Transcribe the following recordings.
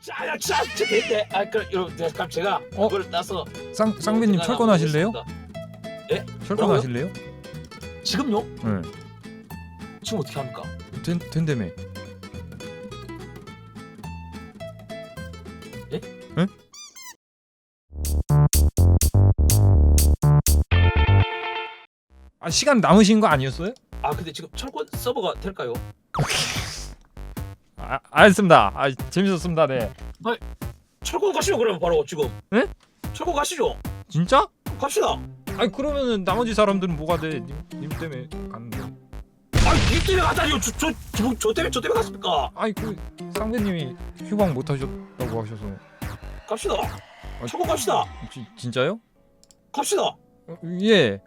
됐네. 아 그럼 그럼 제가 어? 그걸 따서 쌍 쌍배님 제가 철권하실래요? 나가보겠습니다. 철권하실래요? 지금요? 네. 지금 어떻게 합니까? 된 된다며. 예? 응? 아 시간 남으신 거 아니었어요? 아 근데 지금 철권 서버가 될까요? 아 알겠습니다. 아 재밌었습니다. 네. 철권 가시죠 그러면 바로 지금. 네? 철권 가시죠. 진짜? 갑시다. 아니 그러면은 나머지 사람들은 뭐가 돼? 님, 님 때문에 갔는데. 아니 이 때문에 가다니요. 저저 저, 저 때문에 저 때문에 갔습니까? 아니 그 쌍배님이 휴방 못 하셨다고 하셔서. 갑시다. 아, 철권 갑시다. 지, 진짜요? 갑시다. 어, 예.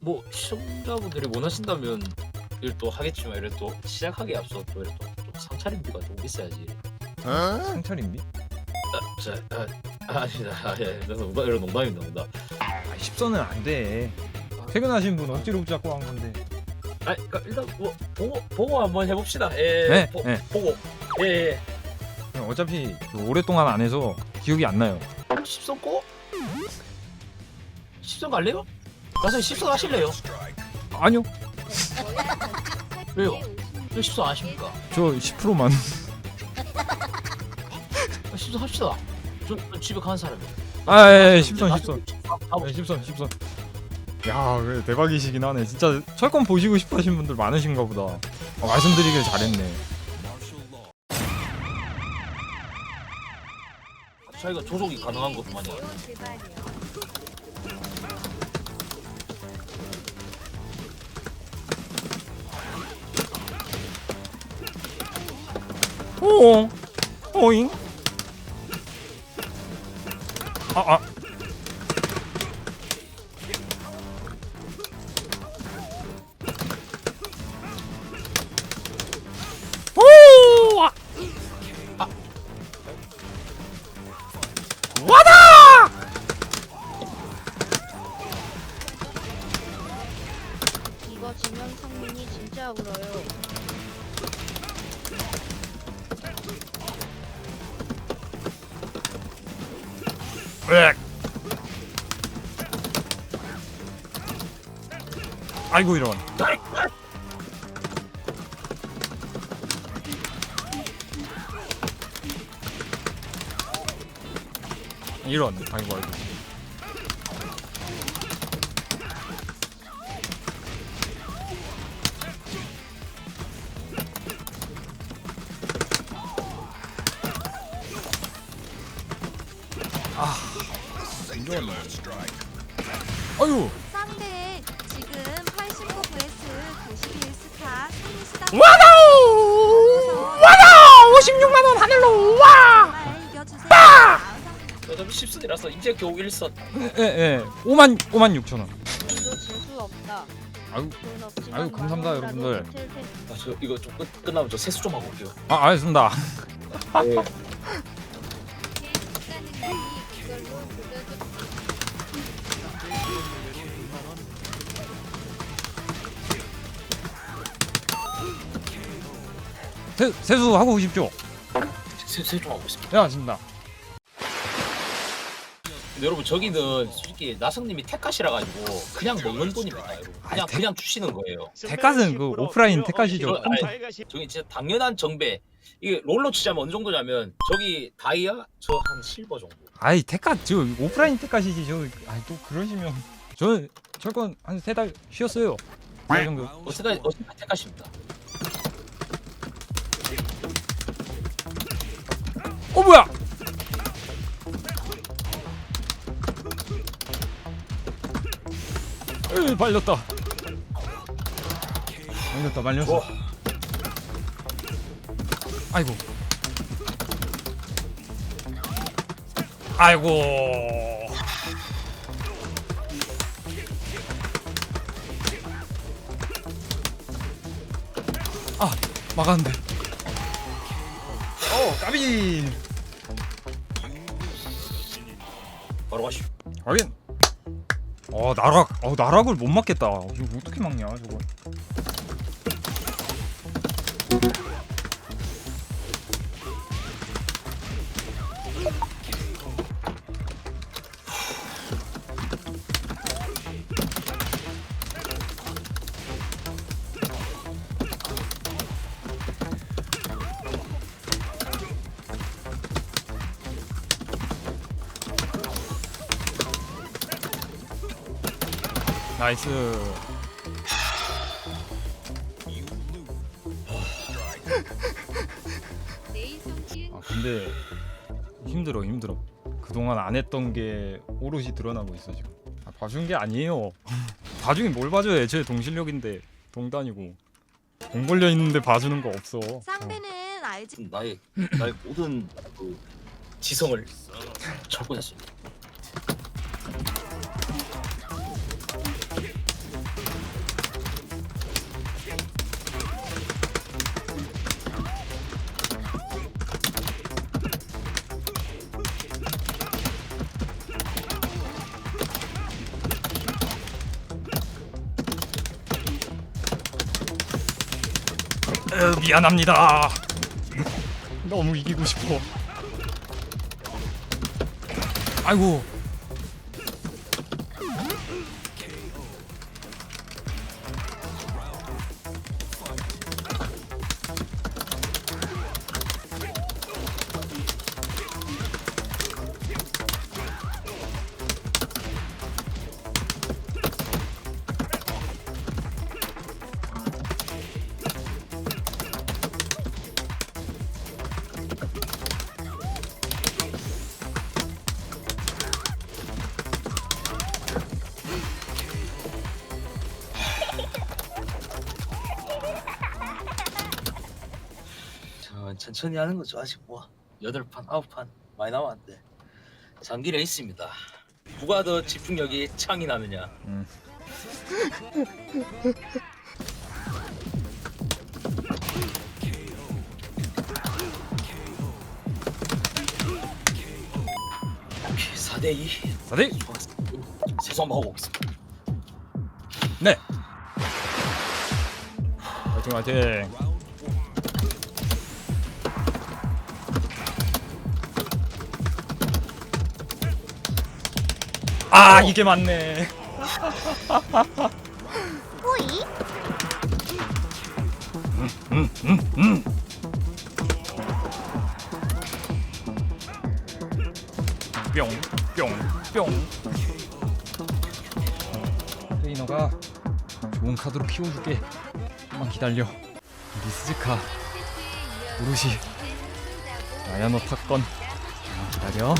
뭐 시청자분들이 원하신다면 또 하겠지만 이를 또 시작하기 앞서 또 이를 또, 또 상차림비가 좀 있어야지. 상철인비? 아, 자, 아, 아, 아니다. 아, 예, 예. 농담, 이런 농담입니다, 농담. 아 10선은 안 돼. 퇴근하신 분 억지로 붙잡고 한 건데. 아 그러니까 일단 뭐 보고 보고 한번 해봅시다. 예. 네, 보, 네. 보고. 예. 예. 그냥 어차피 그 오랫동안 안 해서 기억이 안 나요. 십선 꼬? 십선 갈래요? 나서 십선 하실래요? 아니요. 왜요? 왜 십선 안 하십니까? 저 10%만. 아, 십선 합시다. 저, 저 집에 가는 사람이에요. 아, 예, 예, 10선, 10선. 아, 네, 10선, 10선. 야, 그래, 대박이시긴 하네. 진짜 철권 보시고 싶어 하신 분들 많으신가 보다. 어, 말씀드리길 잘했네. 저희가 조종이 가능한 것만이에요. 오, 오잉. 아, 아. 으악. 아이고 이런. 이런. 아이고 아이고. 아유. 쌍배 지금 89 vs 91 스타 승리시다. 와다오! 와다! 56만 원 하늘로 와! 정말 이겨주세요. 어차피 십선이라서 이제 겨우 일선. 예, 예. 5만 5만 6천 원. 이거 질수 없다. 아유, 돈 없지만 아유, 감사합니다, 여러분들. 테니. 아, 저 이거 좀 끝, 끝나면 저 세수 좀 하고 올게요. 아, 알겠습니다. 네. 세, 세수 하고 오십시오. 세수 좀 하고 있습니다. 네, 알겠습니다. 근데 여러분 저기는 솔직히 나성님이 택하시라 가지고 그냥 먹는 돈입니다. 여러분. 그냥 아이, 택- 그냥 주시는 거예요. 택갓은 그 오프라인 택갓이죠. 이거 아니, 저기 진짜 당연한 정배. 이게 롤로 치자면 어느 정도냐면 저기 다이아 저 한 실버 정도. 아이 택갓 저 오프라인 택갓이지 저. 아이 또 그러시면 저는 철권 한 세 달 쉬었어요. 그 정도. 어떻게 어떻게 택하십니다. 어 뭐야? 으 말렸다. 말렸다 말렸어. 와. 아이고. 아이고. 아 막았는데. 어 까비. 바로 가시오. 하긴. 어 나락. 어 나락을 못 막겠다. 이거 어떻게 막냐 저거. 나이스. 아 근데 힘들어 힘들어. 그동안 안 했던 게 오롯이 드러나고 있어 지금. 아, 봐준 게 아니에요. 봐주긴 뭘 봐줘요. 애초에 동실력인데 동단이고. 공 걸려 있는데 봐주는 거 없어. 어. 쌍배는 알지? 나의 나의 모든 그 지성을 철권했어. 으, 미안합니다. 너무 이기고 싶어. 아이고. 천천히 하는 거죠. 아직 뭐 여덟 판 아홉 판 많이 남았는데 장기 레이스입니다. 누가 더 집중력이 창이 나느냐. 음. 오케이 4대 2. 사대. 좋았어. 세수 한번 하고 오겠습니다. 네. 화이팅 화이팅. 아 이게 맞네. 호이? 뿅, 뿅, 뿅. 트레이너가 좋은 카드로 키워줄게. 좀만 기다려. 리스즈카, 우루시, 나야노 탑건. 좀만 기다려.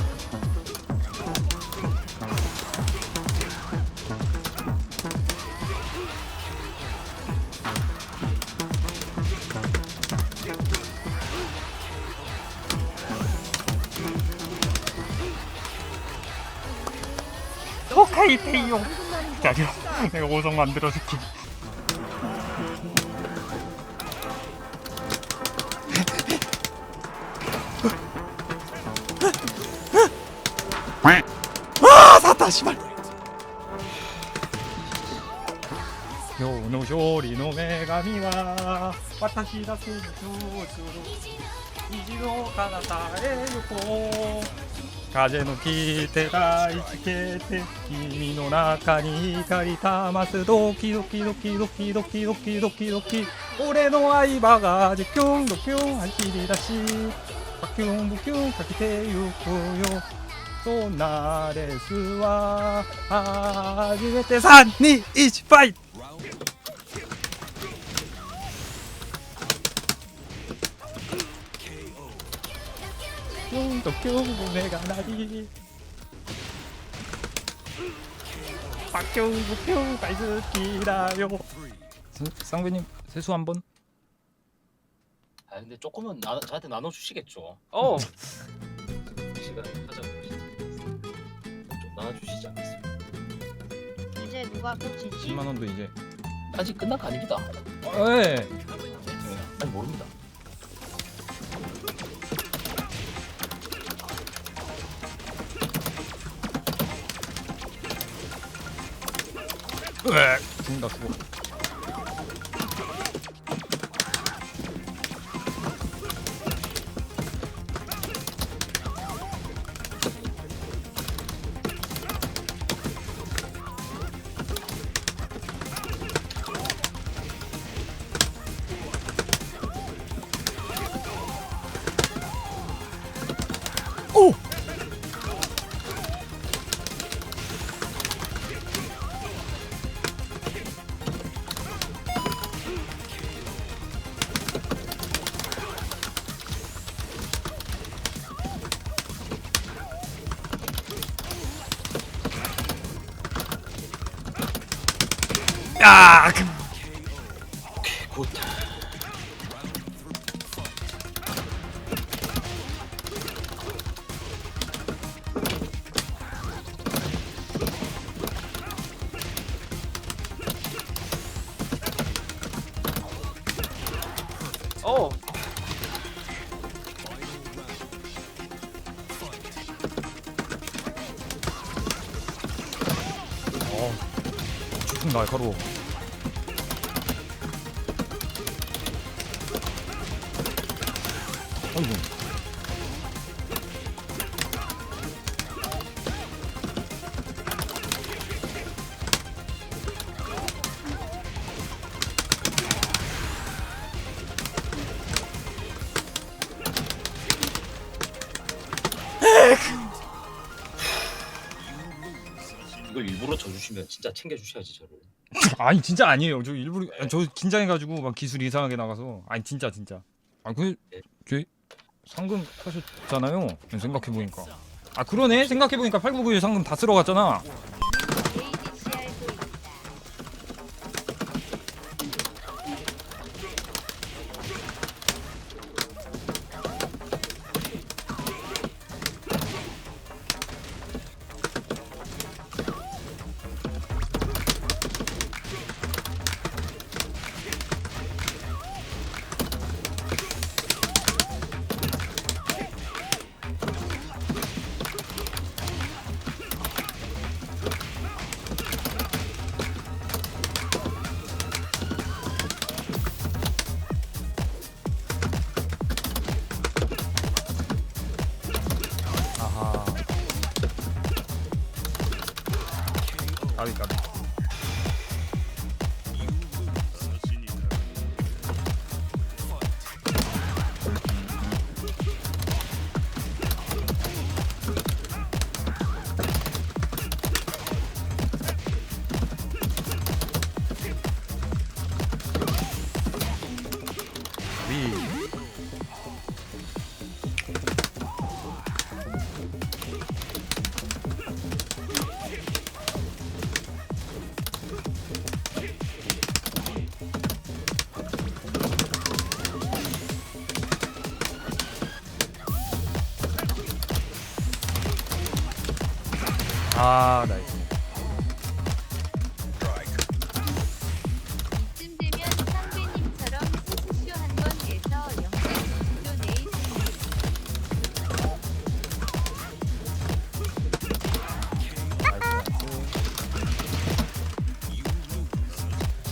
이 페이용. 기다려. 내가 오성 만들어줄게. 아 샀다 씨발. 요노쇼리 노메가미와 와타시다 스즈스루 이지로 가나타에 요코 風の切って大地けて君の中に光たますドキドキドキドキドキドキドキドキ。俺の相葉がでキュンドキュン走り出しバキュンブキュンかけてゆくよ。そんなレースは初めて321ファイト。 뿅뿅 내가 나리 박경 목표 나이스 기라요 쌍배님 세수 한번 아 근데 조금은 나, 저한테 나눠주시겠죠. 어 음. 시간 하자. 좀 나눠주시지 않겠습니까? 이제 누가 끝이지? 10만 원도 이제 아직 끝난 거 아닙니다. 어, 예 아니 모릅니다. うわ今度は 아 죽음 날카로워. 아이고. 이걸 일부러 져주시면 진짜 챙겨주셔야지 저를. 아니 진짜 아니에요. 저 일부러 저 긴장해가지고 막 기술 이상하게 나가서 아니 진짜 진짜. 아그 저 상금 하셨잖아요. 생각해 보니까. 아 그러네. 생각해 보니까 899일 상금 다 쓸어 갔잖아. 까비 까비.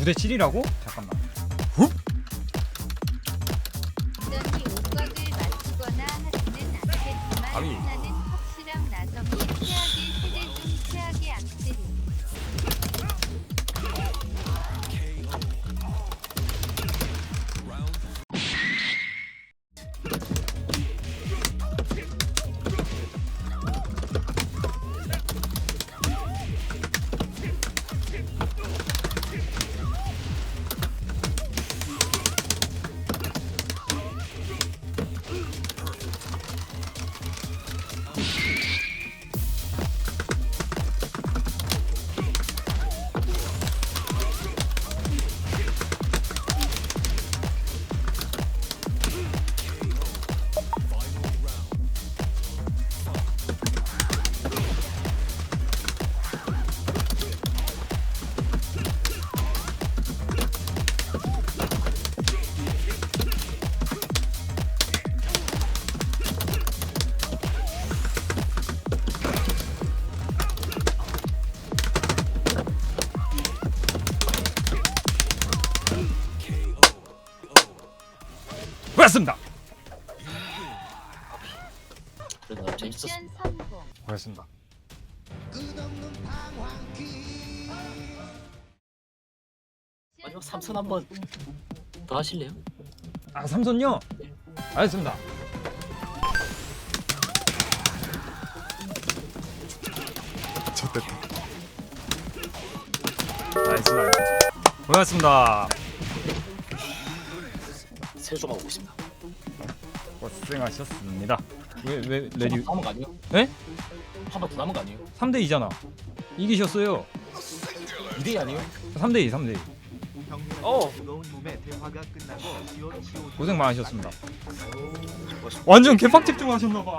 9대 7이라고? 잠깐만 마지막 삼선 한번 더 하실래요? 아 삼선요? 알겠습니다. 좋됐다. 나이스 나이스. 고맙습니다. 세 조각 오고 있습니다. 고생하셨습니다. 왜 왜 레디 한번 남은 거 아니에요? 네? 한번 더 남은 거 아니에요? 3대 2잖아. 이기셨어요. 2대2 아니에요? 3대 2 3대 2 어. 고생 많으셨습니다. 완전 개빡 집중하셨나봐